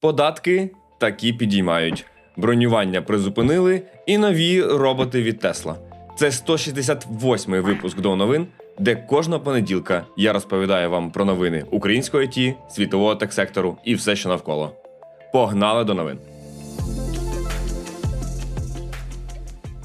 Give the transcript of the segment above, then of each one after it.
Податки такі підіймають. Бронювання призупинили і нові роботи від Тесла. Це 168-й випуск до новин, де кожного понеділка я розповідаю вам про новини української ІТ, світового техсектору і все, що навколо. Погнали до новин.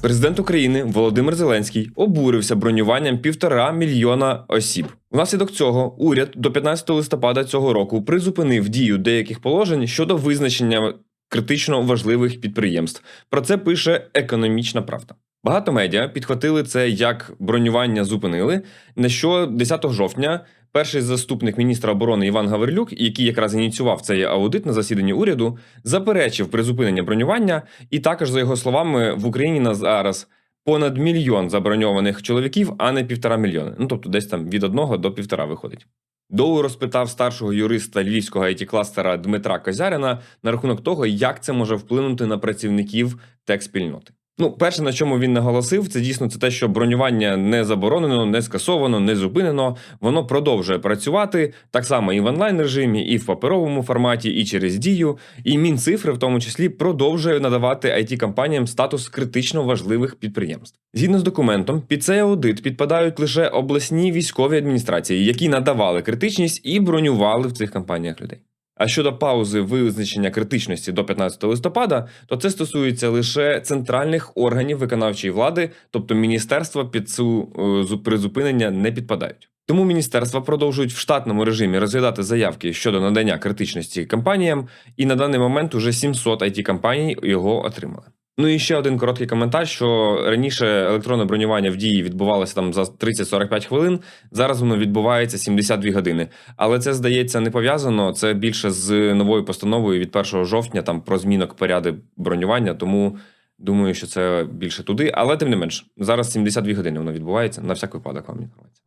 Президент України Володимир Зеленський обурився бронюванням півтора мільйона осіб. Внаслідок цього уряд до 15 листопада цього року призупинив дію деяких положень щодо визначення критично важливих підприємств. Про це пише економічна правда. Багато медіа підхватили це як бронювання зупинили. На що 10 жовтня перший заступник міністра оборони Іван Гаврилюк, який якраз ініціював цей аудит на засіданні уряду, заперечив призупинення бронювання, і також, за його словами, в Україні на зараз понад мільйон заброньованих чоловіків, а не півтора мільйони. Ну тобто, десь там від одного до півтора виходить. Доу розпитав старшого юриста львівського it кластера Дмитра Козярина на рахунок того, як це може вплинути на працівників тек-спільноти. Ну, перше, на чому він наголосив, це дійсно це те, що бронювання не заборонено, не скасовано, не зупинено. Воно продовжує працювати так само і в онлайн режимі, і в паперовому форматі, і через дію. І Мінцифри, в тому числі, продовжує надавати it компаніям статус критично важливих підприємств. Згідно з документом, під цей аудит підпадають лише обласні військові адміністрації, які надавали критичність і бронювали в цих компаніях людей. А щодо паузи визначення критичності до 15 листопада, то це стосується лише центральних органів виконавчої влади, тобто міністерства під цю е, призупинення не підпадають. Тому міністерства продовжують в штатному режимі розглядати заявки щодо надання критичності компаніям, і на даний момент уже 700 it компаній його отримали. Ну і ще один короткий коментар: що раніше електронне бронювання в дії відбувалося там за 30-45 хвилин. Зараз воно відбувається 72 години. Але це здається не пов'язано. Це більше з новою постановою від 1 жовтня, там про змінок поряди бронювання. Тому думаю, що це більше туди. Але тим не менш, зараз 72 години воно відбувається. На всяк випадок вам інформація.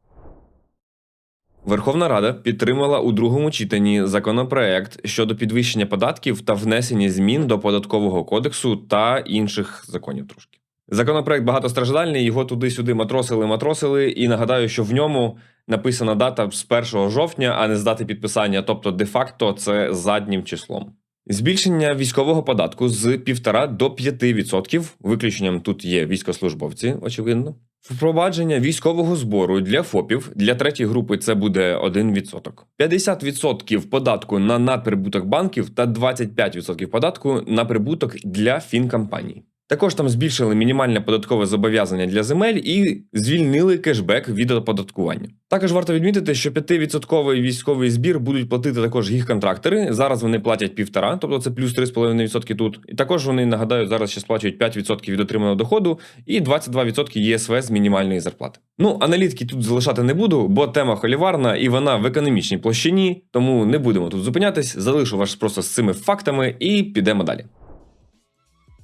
Верховна Рада підтримала у другому читанні законопроект щодо підвищення податків та внесення змін до податкового кодексу та інших законів трошки. Законопроект багатостраждальний, його туди-сюди матросили, матросили, і нагадаю, що в ньому написана дата з 1 жовтня, а не з дати підписання, тобто де-факто це заднім числом. Збільшення військового податку з 1,5 до 5%, виключенням тут є військослужбовці, очевидно. Впровадження військового збору для ФОПів для третьої групи це буде 1%. 50% податку на надприбуток банків та 25% податку на прибуток для фінкомпаній. Також там збільшили мінімальне податкове зобов'язання для земель і звільнили кешбек від оподаткування. Також варто відмітити, що 5% військовий збір будуть платити також їх контрактори. Зараз вони платять півтора, тобто це плюс 3,5% тут. І також вони нагадаю, зараз ще сплачують 5% від отриманого доходу і 22% ЄСВ з мінімальної зарплати. Ну, аналітики тут залишати не буду, бо тема холіварна і вона в економічній площині, тому не будемо тут зупинятись. Залишу вас просто з цими фактами і підемо далі.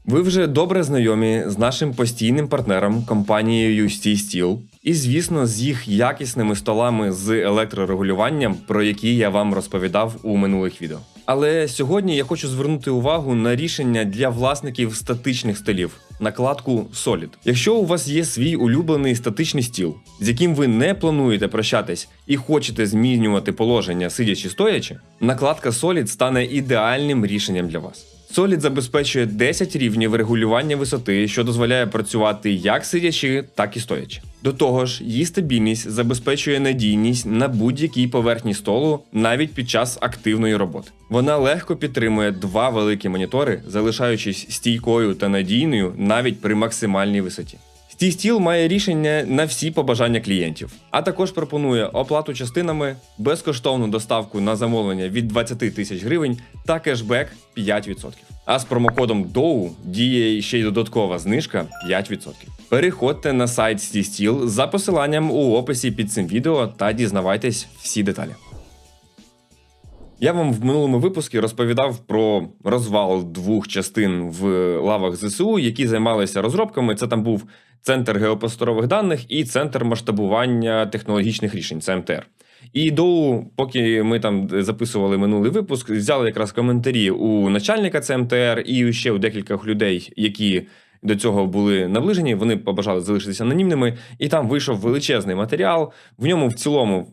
Ви вже добре знайомі з нашим постійним партнером компанією Steel, і, звісно, з їх якісними столами з електрорегулюванням, про які я вам розповідав у минулих відео. Але сьогодні я хочу звернути увагу на рішення для власників статичних столів, накладку Solid. Якщо у вас є свій улюблений статичний стіл, з яким ви не плануєте прощатись і хочете змінювати положення сидячи стоячи, накладка Solid стане ідеальним рішенням для вас. Solid забезпечує 10 рівнів регулювання висоти, що дозволяє працювати як сидячи, так і стоячи. До того ж, її стабільність забезпечує надійність на будь-якій поверхні столу навіть під час активної роботи. Вона легко підтримує два великі монітори, залишаючись стійкою та надійною навіть при максимальній висоті. Стіл має рішення на всі побажання клієнтів, а також пропонує оплату частинами, безкоштовну доставку на замовлення від 20 тисяч гривень та кешбек 5%. А з промокодом DOU діє ще й додаткова знижка 5%. Переходьте на сайт Стістіл за посиланням у описі під цим відео та дізнавайтесь всі деталі. Я вам в минулому випуску розповідав про розвал двох частин в лавах ЗСУ, які займалися розробками. Це там був центр геопросторових даних і центр масштабування технологічних рішень ЦМТР. І до поки ми там записували минулий випуск, взяли якраз коментарі у начальника ЦМТР і ще у декількох людей, які до цього були наближені. Вони побажали залишитися анонімними, і там вийшов величезний матеріал. В ньому в цілому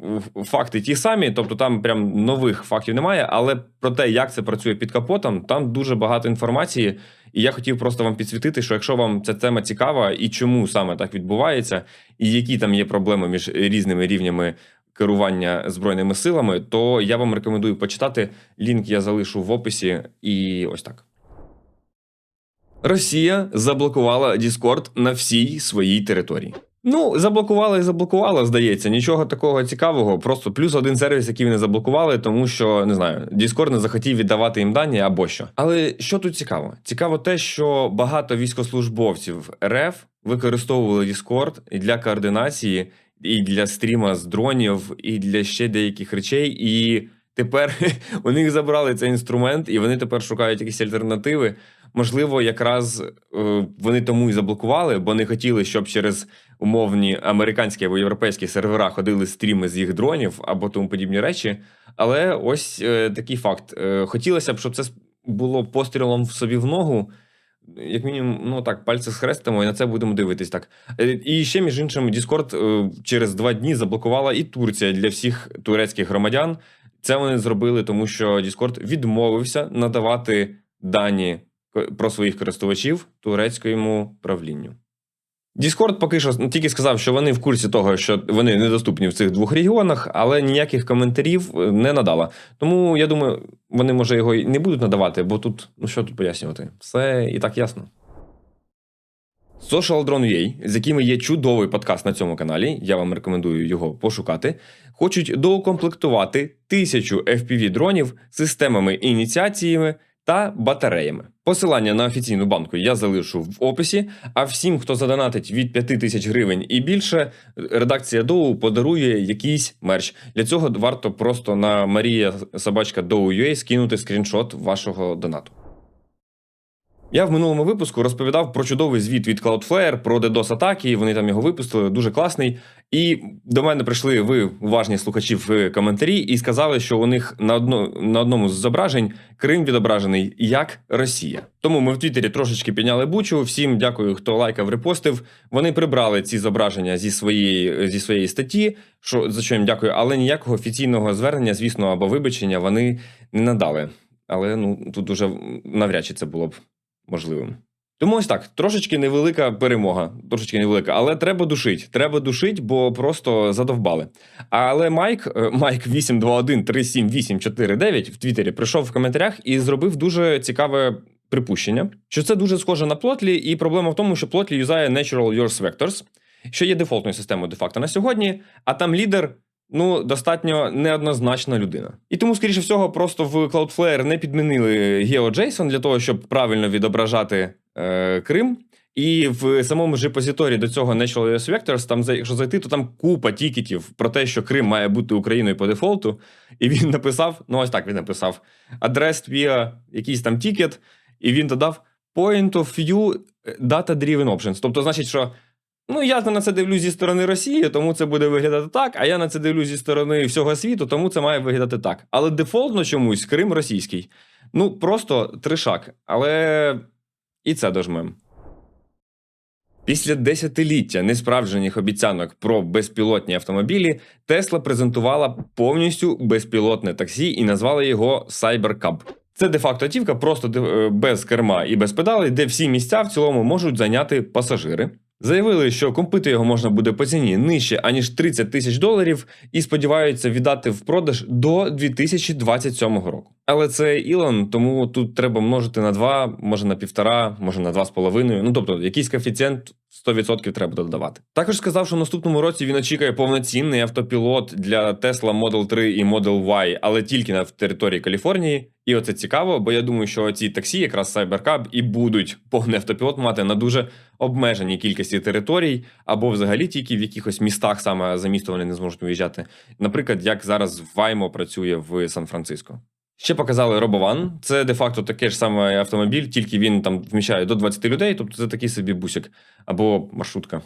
факти ті самі, тобто там прям нових фактів немає. Але про те, як це працює під капотом, там дуже багато інформації. І я хотів просто вам підсвітити, що якщо вам ця тема цікава і чому саме так відбувається, і які там є проблеми між різними рівнями керування збройними силами, то я вам рекомендую почитати. Лінк я залишу в описі, і ось так. Росія заблокувала Discord на всій своїй території. Ну, заблокувала і заблокувала, здається, нічого такого цікавого. Просто плюс один сервіс, який вони заблокували, тому що не знаю, Discord не захотів віддавати їм дані або що. Але що тут цікаво? Цікаво те, що багато військослужбовців РФ використовували Discord і для координації, і для стріма з дронів, і для ще деяких речей. І тепер у них забрали цей інструмент, і вони тепер шукають якісь альтернативи. Можливо, якраз е, вони тому і заблокували, бо не хотіли, щоб через умовні американські або європейські сервера ходили стріми з їх дронів або тому подібні речі. Але ось е, такий факт. Е, хотілося б, щоб це було пострілом в собі в ногу. Як мінімум, ну так, пальці схрестимо і на це будемо дивитись так. І ще, між іншим, Discord через два дні заблокувала і Турція для всіх турецьких громадян. Це вони зробили, тому що Discord відмовився надавати дані про своїх користувачів турецькому правлінню. Discord поки що тільки сказав, що вони в курсі того, що вони недоступні в цих двох регіонах, але ніяких коментарів е, не надала. Тому я думаю, вони може його і не будуть надавати, бо тут ну що тут пояснювати? Все і так ясно. Social Drone.ua, з якими є чудовий подкаст на цьому каналі, я вам рекомендую його пошукати. Хочуть доукомплектувати тисячу fpv дронів системами ініціаціями та батареями. Посилання на офіційну банку я залишу в описі. А всім, хто задонатить від 5 тисяч гривень і більше, редакція Доу подарує якийсь мерч. Для цього варто просто на Марія Собачка скинути скріншот вашого донату. Я в минулому випуску розповідав про чудовий звіт від Cloudflare, про DDoS атаки. Вони там його випустили, дуже класний. І до мене прийшли ви, уважні слухачі, в коментарі, і сказали, що у них на одно, на одному з зображень Крим відображений як Росія. Тому ми в Твіттері трошечки підняли бучу. Всім дякую, хто лайкав, репостив. Вони прибрали ці зображення зі своєї зі своєї статті. Що за що їм дякую, але ніякого офіційного звернення, звісно, або вибачення вони не надали. Але ну тут уже навряд чи це було б можливим. Тому ось так, трошечки невелика перемога, трошечки невелика, але треба душить. Треба душить, бо просто задовбали. Але Майк, е, Майк 8213789 в Твіттері прийшов в коментарях і зробив дуже цікаве припущення, що це дуже схоже на плотлі, і проблема в тому, що плотлі юзає Natural Yours Vectors, що є дефолтною системою де-факто на сьогодні, а там лідер ну, достатньо неоднозначна людина. І тому, скоріше всього, просто в Cloudflare не підмінили GeoJSON для того, щоб правильно відображати е, Крим. І в самому ж репозиторі до цього Natural US Vectors, там, якщо зайти, то там купа тікетів про те, що Крим має бути Україною по дефолту. І він написав: ну, ось так він написав: addressed via якийсь там тікет, і він додав point of view data-driven options. Тобто, значить, що Ну, я на це дивлюсь зі сторони Росії, тому це буде виглядати так. А я на це дивлюсь зі сторони всього світу, тому це має виглядати так. Але дефолтно чомусь Крим російський. Ну, просто тришак. Але і це дожмем. Після десятиліття несправджених обіцянок про безпілотні автомобілі Тесла презентувала повністю безпілотне таксі і назвала його CyberCab. Це де-факто автівка просто е, без керма і без педалей, де всі місця в цілому можуть зайняти пасажири. Заявили, що купити його можна буде по ціні нижче аніж 30 тисяч доларів, і сподіваються віддати в продаж до 2027 року. Але це Ілон, тому тут треба множити на 2, може на півтора, може на 2,5. Ну тобто, якийсь коефіцієнт 100% треба додавати. Також сказав, що в наступному році він очікує повноцінний автопілот для Tesla Model 3 і Model Y, але тільки на території Каліфорнії. І оце цікаво, бо я думаю, що ці таксі, якраз CyberCab, і будуть повний автопілот мати на дуже обмеженій кількості територій, або взагалі тільки в якихось містах саме за місто вони не зможуть виїжджати. Наприклад, як зараз Ваймо працює в Сан-Франциско. Ще показали Робован. Це де-факто такий ж самий автомобіль, тільки він там вміщає до 20 людей, тобто це такий собі бусик або маршрутка.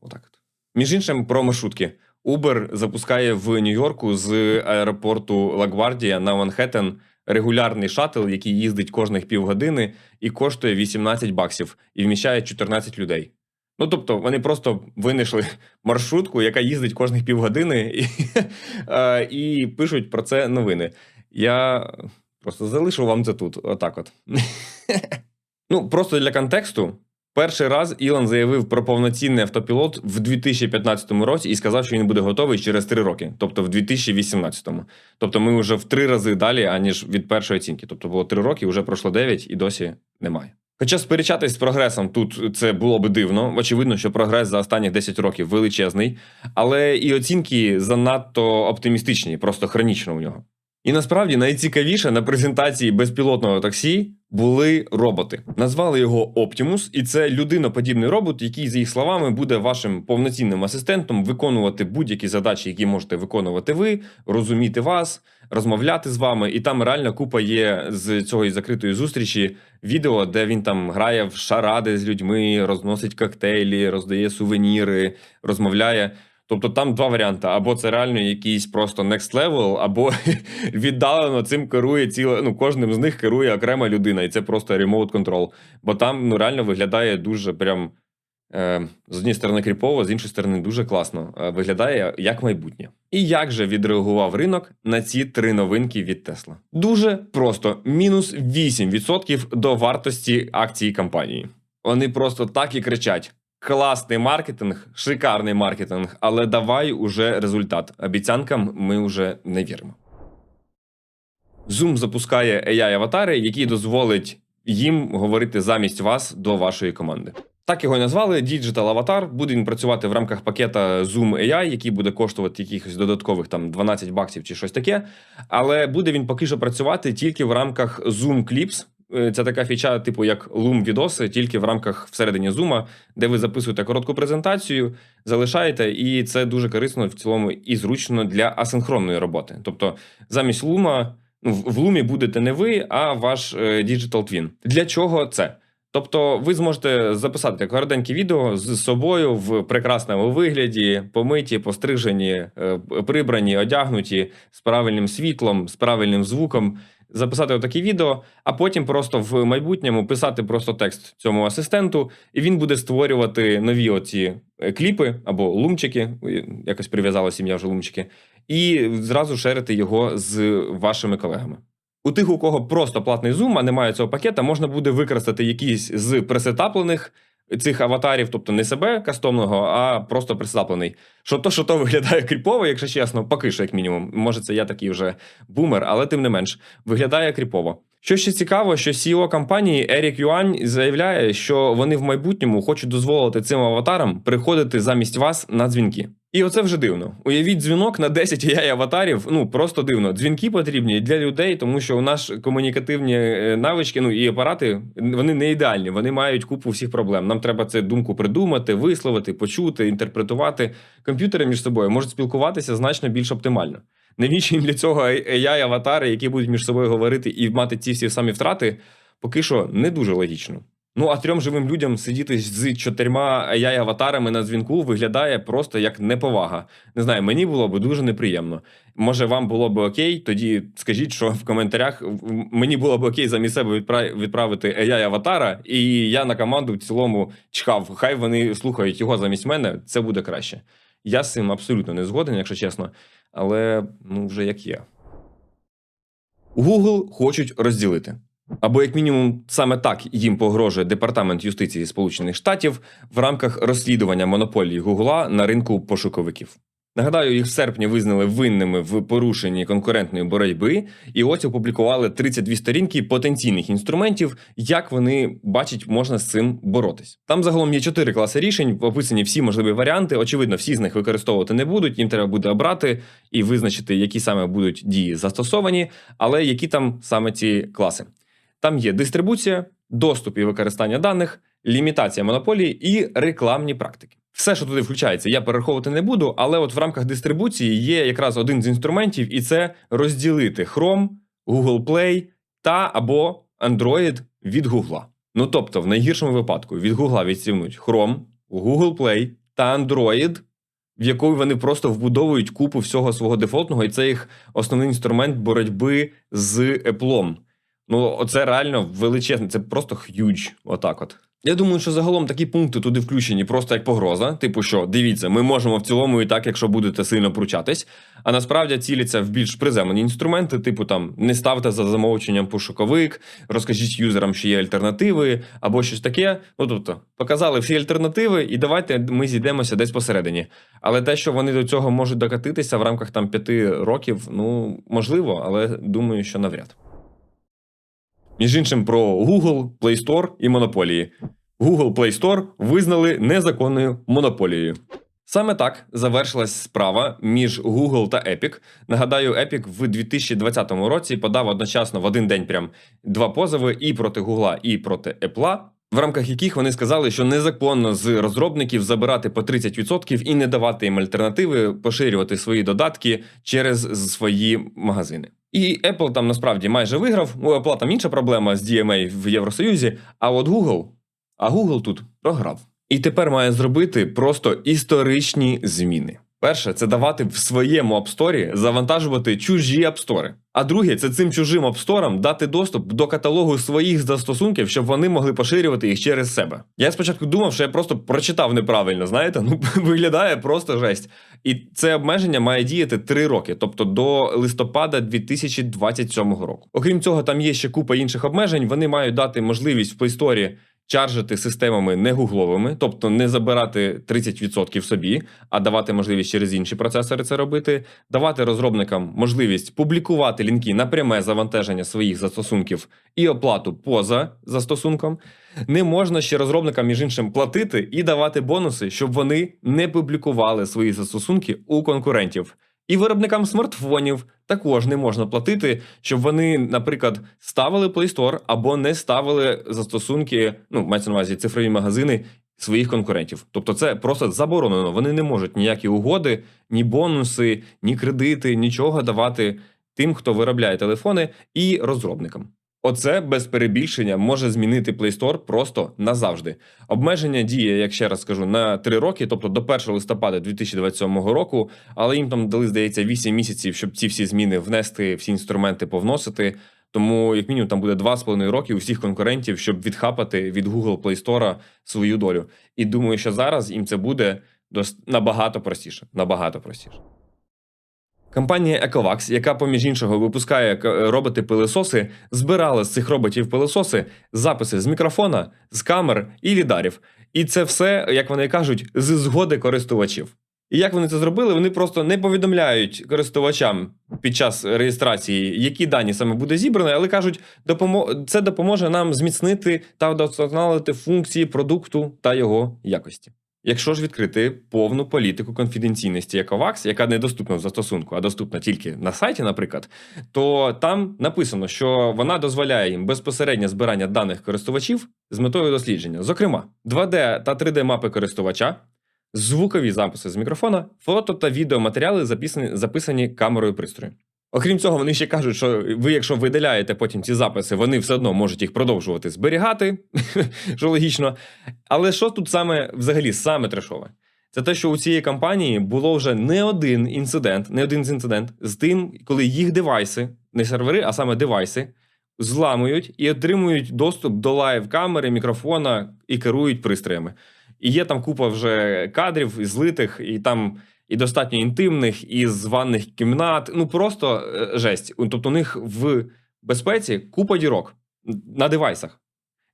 Отак. от. Між іншим, про маршрутки. Uber запускає в Нью-Йорку з аеропорту Лагвардія на Манхеттен регулярний шатл, який їздить кожних півгодини і коштує 18 баксів і вміщає 14 людей. Ну тобто, вони просто винайшли маршрутку, яка їздить кожних півгодини, і, е, і пишуть про це новини. Я просто залишу вам це тут. Отак от. Ну, просто для контексту. Перший раз Ілон заявив про повноцінний автопілот в 2015 році і сказав, що він буде готовий через 3 роки, тобто в 2018. Тобто ми вже в три рази далі, аніж від першої оцінки. Тобто було 3 роки, вже пройшло 9 і досі немає. Хоча сперечатись з прогресом тут це було би дивно. Очевидно, що прогрес за останні 10 років величезний, але і оцінки занадто оптимістичні, просто хронічно у нього. І насправді найцікавіше на презентації безпілотного таксі були роботи. Назвали його Optimus, і це людиноподібний робот, який, за їх словами, буде вашим повноцінним асистентом виконувати будь-які задачі, які можете виконувати ви, розуміти вас, розмовляти з вами. І там реально купа є з цієї закритої зустрічі відео, де він там грає в шаради з людьми, розносить коктейлі, роздає сувеніри, розмовляє. Тобто там два варіанти: або це реально якийсь просто next level, або віддалено цим керує ціле. Ну, кожним з них керує окрема людина, і це просто remote control. Бо там ну реально виглядає дуже прям е, з однієї сторони кріпово, з іншої сторони дуже класно. Е, виглядає як майбутнє. І як же відреагував ринок на ці три новинки від Тесла? Дуже просто: мінус 8% до вартості акції компанії. Вони просто так і кричать. Класний маркетинг, шикарний маркетинг, але давай уже результат. Обіцянкам ми вже не віримо. Zoom запускає AI-аватари, які дозволить їм говорити замість вас до вашої команди. Так його і назвали Digital Avatar. Буде він працювати в рамках пакета Zoom AI, який буде коштувати якихось додаткових там 12 баксів чи щось таке. Але буде він поки що працювати тільки в рамках Zoom Clips. Е, Це така фіча, типу як Loom відоси, тільки в рамках всередині Zoom, де ви записуєте коротку презентацію, залишаєте, і це дуже корисно в цілому і зручно для асинхронної роботи. Тобто, замість Loom, ну, в Loom будете не ви, а ваш е, Digital Twin. Для чого це? Тобто, ви зможете записати коротеньке відео з собою в прекрасному вигляді, помиті, пострижені, е, прибрані, одягнуті з правильним світлом, з правильним звуком записати отаке відео, а потім просто в майбутньому писати просто текст цьому асистенту, і він буде створювати нові оці е, кліпи або лумчики, якось прив'язала сім'я вже лумчики, і зразу шерити його з вашими колегами. У тих, у кого просто платний зум, а немає цього пакета, можна буде використати якийсь з пресетаплених цих аватарів, тобто не себе кастомного, а просто присаплений. Що то, що то виглядає кріпово, якщо чесно, поки що, як мінімум. Може, це я такий вже бумер, але тим не менш, виглядає кріпово. Що ще цікаво, що CEO компанії Ерік Юань заявляє, що вони в майбутньому хочуть дозволити цим аватарам приходити замість вас на дзвінки. І оце вже дивно. Уявіть дзвінок на 10 AI аватарів. Ну просто дивно. Дзвінки потрібні для людей, тому що у нас комунікативні е, навички, ну і апарати вони не ідеальні. Вони мають купу всіх проблем. Нам треба це думку придумати, висловити, почути, інтерпретувати. Комп'ютери між собою можуть спілкуватися значно більш оптимально. Навіщо їм для цього ai аватари, які будуть між собою говорити і мати ці всі самі втрати, поки що не дуже логічно. Ну а трьом живим людям сидіти з чотирма ai аватарами на дзвінку виглядає просто як неповага. Не знаю, мені було б дуже неприємно. Може, вам було б окей, тоді скажіть, що в коментарях мені було б окей замість себе відправити ai аватара, і я на команду в цілому чхав. Хай вони слухають його замість мене, це буде краще. Я з цим абсолютно не згоден, якщо чесно, але ну вже як є. Google хочуть розділити. Або, як мінімум, саме так їм погрожує департамент юстиції Сполучених Штатів в рамках розслідування монополії Гугла на ринку пошуковиків. Нагадаю, їх в серпні визнали винними в порушенні конкурентної боротьби, і ось опублікували 32 сторінки потенційних інструментів, як вони бачать, можна з цим боротись. Там загалом є чотири класи рішень, описані всі можливі варіанти. Очевидно, всі з них використовувати не будуть. Їм треба буде обрати і визначити, які саме будуть дії застосовані, але які там саме ці класи. Там є дистрибуція, доступ і використання даних, лімітація монополії і рекламні практики. Все, що туди включається, я перераховувати не буду, але от в рамках дистрибуції є якраз один з інструментів, і це розділити Chrome, Google Play та або Android від Google. Ну тобто, в найгіршому випадку від Google відсівнуть Chrome, Google Play та Android в яку вони просто вбудовують купу всього свого дефолтного, і це їх основний інструмент боротьби з Apple. Ну, оце реально величезне, це просто х'юдж. Отак от. Я думаю, що загалом такі пункти туди включені просто як погроза. Типу, що дивіться, ми можемо в цілому і так, якщо будете сильно пручатись. А насправді ціляться в більш приземлені інструменти, типу там не ставте за замовченням пошуковик, розкажіть юзерам, що є альтернативи, або щось таке. Ну тобто, показали всі альтернативи, і давайте ми зійдемося десь посередині. Але те, що вони до цього можуть докатитися в рамках там п'яти років, ну можливо, але думаю, що навряд. Між іншим, про Google, Play Store і монополії. Google Play Store визнали незаконною монополією. Саме так завершилась справа між Google та Epic. Нагадаю, Epic в 2020 році подав одночасно в один день прям два позови і проти Google, і проти Apple, в рамках яких вони сказали, що незаконно з розробників забирати по 30% і не давати їм альтернативи, поширювати свої додатки через свої магазини. І Apple там насправді майже виграв. У Apple там інша проблема з DMA в Євросоюзі. А от Google, а Google тут програв. І тепер має зробити просто історичні зміни. Перше, це давати в своєму апсторі завантажувати чужі апстори. А друге, це цим чужим апсторам дати доступ до каталогу своїх застосунків, щоб вони могли поширювати їх через себе. Я спочатку думав, що я просто прочитав неправильно, знаєте, ну виглядає просто жесть. І це обмеження має діяти 3 роки, тобто до листопада 2027 року. Окрім цього, там є ще купа інших обмежень. Вони мають дати можливість в Store чаржити системами не гугловими, тобто не забирати 30% собі, а давати можливість через інші процесори це робити, давати розробникам можливість публікувати лінки на пряме завантаження своїх застосунків і оплату поза застосунком. Не можна ще розробникам, між іншим, платити і давати бонуси, щоб вони не публікували свої застосунки у конкурентів. І виробникам смартфонів також не можна платити, щоб вони, наприклад, ставили Play Store або не ставили застосунки, ну мається на увазі цифрові магазини своїх конкурентів. Тобто, це просто заборонено. Вони не можуть ніякі угоди, ні бонуси, ні кредити, нічого давати тим, хто виробляє телефони, і розробникам. Оце без перебільшення може змінити Play Store просто назавжди. Обмеження діє, як ще раз скажу, на 3 роки, тобто до 1 листопада 2027 року, але їм там дали, здається, 8 місяців, щоб ці всі зміни внести, всі інструменти повносити. Тому, як мінімум, там буде 2,5 роки у всіх конкурентів, щоб відхапати від Google Play Store свою долю. І думаю, що зараз їм це буде набагато простіше. Набагато простіше. Компанія Ecovax, яка, поміж іншого, випускає роботи-пилисоси, збирала з цих роботів-пилисоси записи з мікрофона, з камер і лідарів. І це все, як вони кажуть, з згоди користувачів. І як вони це зробили? Вони просто не повідомляють користувачам під час реєстрації, які дані саме буде зібрано, але кажуть, це допоможе нам зміцнити та вдосконалити функції продукту та його якості. Якщо ж відкрити повну політику конфіденційності Ecovax, яка не доступна в застосунку, а доступна тільки на сайті, наприклад, то там написано, що вона дозволяє їм безпосереднє збирання даних користувачів з метою дослідження, зокрема, 2D та 3D мапи користувача, звукові записи з мікрофона, фото та відеоматеріали записані, записані камерою пристрою. Окрім цього, вони ще кажуть, що ви, якщо видаляєте потім ці записи, вони все одно можуть їх продовжувати зберігати, що логічно. Але що тут саме взагалі саме трешове? Це те, що у цієї компанії було вже не один інцидент, не один інцидент з тим, коли їх девайси, не сервери, а саме девайси, зламують і отримують доступ до лайв-камери, мікрофона і керують пристроями. І є там купа вже кадрів злитих, і там і достатньо інтимних, і з ванних кімнат. Ну просто е, жесть. Тобто у них в безпеці купа дірок на девайсах.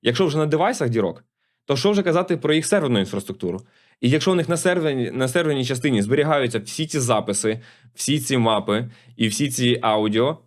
Якщо вже на девайсах дірок, то що вже казати про їх серверну інфраструктуру? І якщо у них на серверній, на серверній частині зберігаються всі ці записи, всі ці мапи, і всі ці аудіо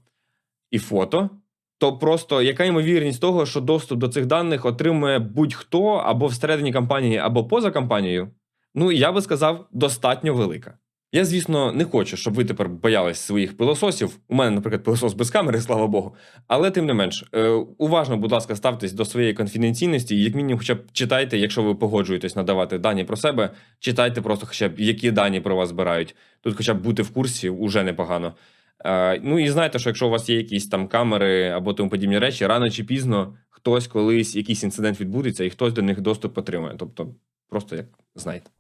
і фото, то просто яка ймовірність того, що доступ до цих даних отримує будь-хто або всередині компанії, або поза компанією? Ну, я би сказав, достатньо велика. Я, звісно, не хочу, щоб ви тепер боялись своїх пилососів. У мене, наприклад, пилосос без камери, слава Богу. Але тим не менш, е, уважно, будь ласка, ставтесь до своєї конфіденційності, і як мінімум, хоча б читайте, якщо ви погоджуєтесь надавати дані про себе, читайте просто хоча б які дані про вас збирають. Тут, хоча б бути в курсі, уже непогано. Е, ну і знаєте, що якщо у вас є якісь там камери або тому подібні речі, рано чи пізно хтось колись якийсь інцидент відбудеться, і хтось до них доступ отримає. Тобто, просто як знаєте.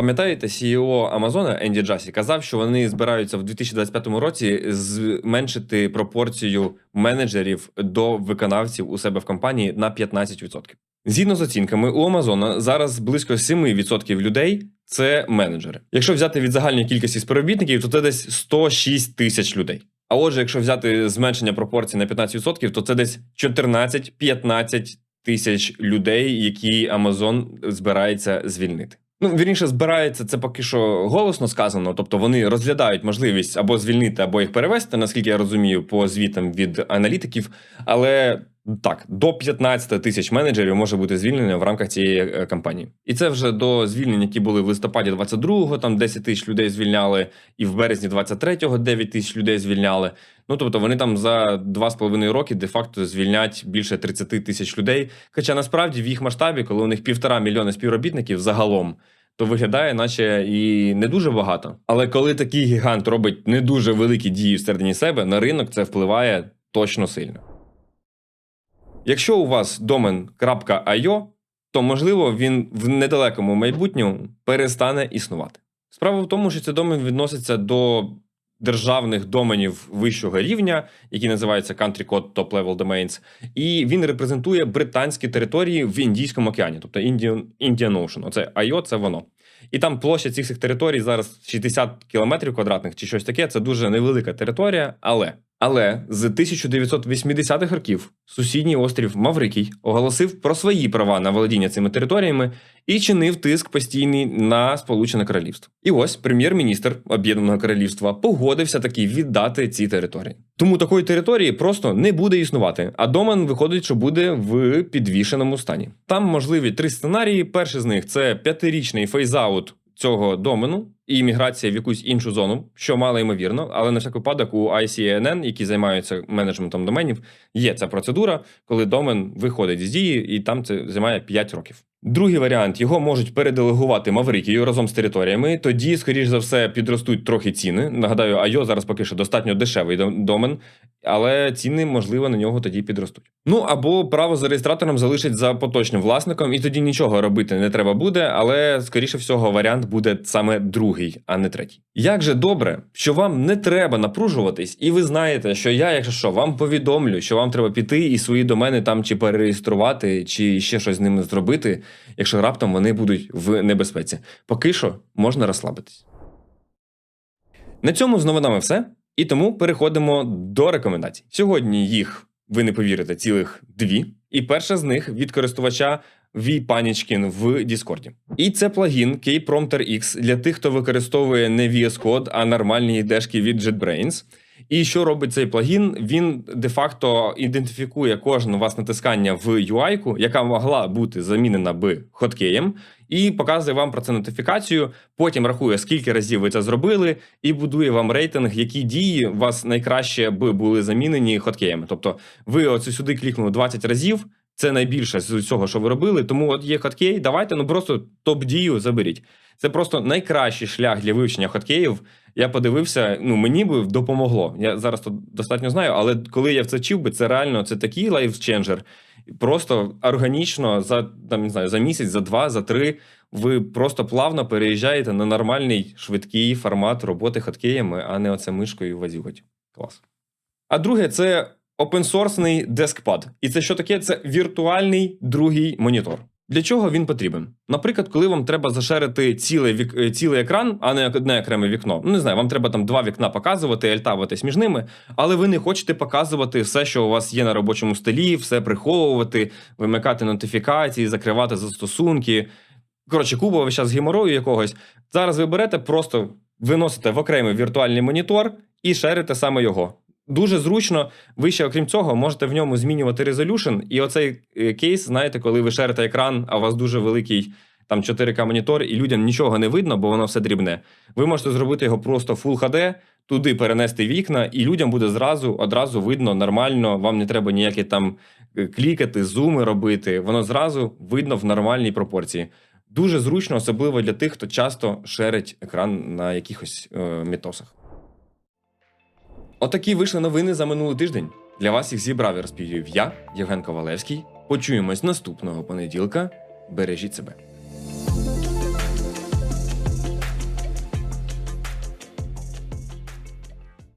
Пам'ятаєте, CEO Амазона Енді Джасі казав, що вони збираються в 2025 році зменшити пропорцію менеджерів до виконавців у себе в компанії на 15%. Згідно з оцінками, у Амазона зараз близько 7% людей це менеджери. Якщо взяти від загальної кількості співробітників, то це десь 106 тисяч людей. А отже, якщо взяти зменшення пропорцій на 15%, то це десь 14-15 тисяч людей, які Amazon збирається звільнити. Ну, вірніше, збирається це поки що голосно сказано, тобто вони розглядають можливість або звільнити, або їх перевести, наскільки я розумію, по звітам від аналітиків. Але так, до 15 тисяч менеджерів може бути звільнено в рамках цієї е, кампанії. І це вже до звільнень, які були в листопаді 22-го, там 10 тисяч людей звільняли, і в березні 23-го 9 тисяч людей звільняли. Ну тобто вони там за 2,5 роки де-факто звільнять більше 30 тисяч людей. Хоча насправді в їх масштабі, коли у них півтора мільйони співробітників загалом. То виглядає, наче і не дуже багато. Але коли такий гігант робить не дуже великі дії всередині себе, на ринок це впливає точно сильно. Якщо у вас домен то можливо він в недалекому майбутньому перестане існувати. Справа в тому, що цей домен відноситься до державних доменів вищого рівня, які називаються Country Code Top Level Domains, і він репрезентує британські території в Індійському океані, тобто Indian, Indian Ocean. Оце IO, це воно. І там площа цих всіх територій зараз 60 кілометрів квадратних чи щось таке. Це дуже невелика територія, але. Але з 1980-х років сусідній острів Маврикій оголосив про свої права на володіння цими територіями і чинив тиск постійний на Сполучене Королівство. І ось прем'єр-міністр Об'єднаного Королівства погодився таки віддати ці території. Тому такої території просто не буде існувати. А домен виходить, що буде в підвішеному стані. Там можливі три сценарії. Перший з них це п'ятирічний фейзаут цього домену і міграція в якусь іншу зону, що мало ймовірно, але на всяк випадок у ICANN, які займаються менеджментом доменів, є ця процедура, коли домен виходить з дії, і там це займає 5 років. Другий варіант його можуть переделегувати Маврикію разом з територіями. Тоді, скоріш за все, підростуть трохи ціни. Нагадаю, Айо зараз поки що достатньо дешевий домен, але ціни, можливо, на нього тоді підростуть. Ну або право за реєстратором залишить за поточним власником, і тоді нічого робити не треба буде. Але скоріше всього, варіант буде саме другий, а не третій. Як же добре, що вам не треба напружуватись, і ви знаєте, що я, якщо що, вам повідомлю, що вам треба піти і свої домени там чи перереєструвати, чи ще щось з ними зробити якщо раптом вони будуть в небезпеці. Поки що можна розслабитись. На цьому з новинами все. І тому переходимо до рекомендацій. Сьогодні їх, ви не повірите, цілих дві. І перша з них від користувача vPanichkin в Discord. І це плагін Kprompter X для тих, хто використовує не VS Code, а нормальні ідешки від JetBrains. І що робить цей плагін? Він де-факто ідентифікує кожне вас натискання в UI, яка могла бути замінена би хоткеєм, і показує вам про це нотифікацію. Потім рахує, скільки разів ви це зробили, і будує вам рейтинг, які дії у вас найкраще би були замінені хоткеями. Тобто, ви оце сюди клікнули 20 разів. Це найбільше з цього, що ви робили. Тому от є хоткей, давайте ну просто топ-дію заберіть. Це просто найкращий шлях для вивчення хоткеїв. Я подивився, ну мені би допомогло. Я зараз тут достатньо знаю, але коли я це вчив би, це реально це такий лайфченджер. Просто органічно за там не знаю за місяць, за два, за три. Ви просто плавно переїжджаєте на нормальний швидкий формат роботи хоткеями, а не оце мишкою вазюгать. Клас. А друге, це опенсорсний дескпад. І це що таке? Це віртуальний другий монітор. Для чого він потрібен? Наприклад, коли вам треба зашерити цілий вік... Е, цілий екран, а не одне окреме вікно. Ну не знаю, вам треба там два вікна показувати, альтавитись між ними, але ви не хочете показувати все, що у вас є на робочому столі, все приховувати, вимикати нотифікації, закривати застосунки. Коротше, куба весь час геморою якогось. Зараз ви берете, просто виносите в окремий віртуальний монітор і шерите саме його. Дуже зручно. Ви ще, окрім цього, можете в ньому змінювати резолюшн. І оцей е, кейс, знаєте, коли ви шерите екран, а у вас дуже великий там 4К монітор, і людям нічого не видно, бо воно все дрібне. Ви можете зробити його просто Full HD, туди перенести вікна, і людям буде зразу одразу видно нормально. Вам не треба ніякі там е, клікати, зуми робити. Воно зразу видно в нормальній пропорції. Дуже зручно, особливо для тих, хто часто шерить екран на якихось е, мітосах. Отакі вийшли новини за минулий тиждень. Для вас їх зібрав і розповів я, Євген Ковалевський. Почуємось наступного понеділка. Бережіть себе.